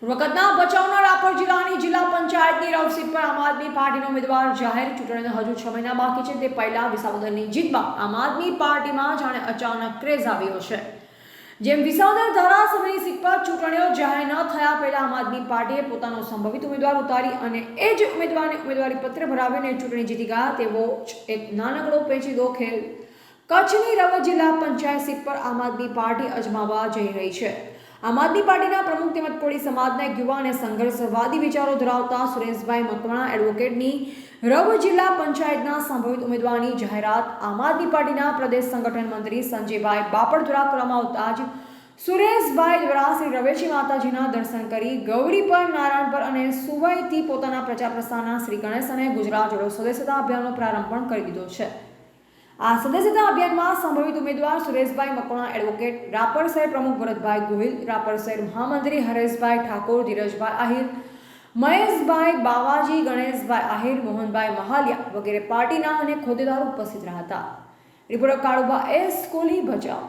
પૂર્વકથના બચાવના રાપર જિલ્લાની જિલ્લા પંચાયતની રવ સીટ પર આમ આદમી પાર્ટીનો ઉમેદવાર જાહેર ચૂંટણીને હજુ છ મહિના બાકી છે. તે પહેલા વિસાવદરની જીતમાં આમ આદમી પાર્ટીમાં જાણે અચાનક ક્રેઝ આવ્યો છે. જેમ વિસાવદર ધારાસભ્યની સીટ પર ચૂંટણીઓ જાહેર ન થયા, પહેલા આમ આદમી પાર્ટીએ પોતાનો સંભવિત ઉમેદવાર ઉતારી અને એ જ ઉમેદવારને ઉમેદવારી પત્ર ભરાવીને ચૂંટણી જીતી ગયા. તેવો એક નાનકડો પેચીદો ખેલ કચ્છની રવ જિલ્લા પંચાયત સીટ પર આમ આદમી પાર્ટી અજમાવવા જઈ રહી છે. આમ આદમી પાર્ટીના પ્રમુખ તેમજ કોળી સમાજના યુવા અને સંઘર્ષવાદી વિચારો ધરાવતા સુરેશભાઈ મકવાણા એડવોકેટની રવ જિલ્લા પંચાયતના સંભવિત ઉમેદવારની જાહેરાત આમ આદમી પાર્ટીના પ્રદેશ સંગઠન મંત્રી સંજયભાઈ બાપડ દ્વારા કરવામાં આવતા જ સુરેશભાઈ દ્વારા શ્રી રવેશી માતાજીના દર્શન કરી ગૌરી પર નારાયણ પર અને સુવાઈથી પોતાના પ્રચાર પ્રસારના શ્રી ગણેશ અને ગુજરાત જોડો સદસ્યતા અભિયાનનો પ્રારંભ પણ કરી દીધો છે. આ સદસ્યતા અભિયાનમાં સંભવિત ઉમેદવાર સુરેશભાઈ મકોણા એડવોકેટ રાપર શહેર પ્રમુખ ભરતભાઈ ગોહિલ, રાપર શહેર મહામંત્રી હરેશભાઈ ઠાકોર, ધીરજભાઈ આહિર, મહેશભાઈ બાવાજી, ગણેશભાઈ આહિર, મોહનભાઈ મહાલિયા વગેરે પાર્ટીના અને ખોદેદારો ઉપસ્થિત રહ્યા હતા. Reporter Kaluba S Kohli Bhachau.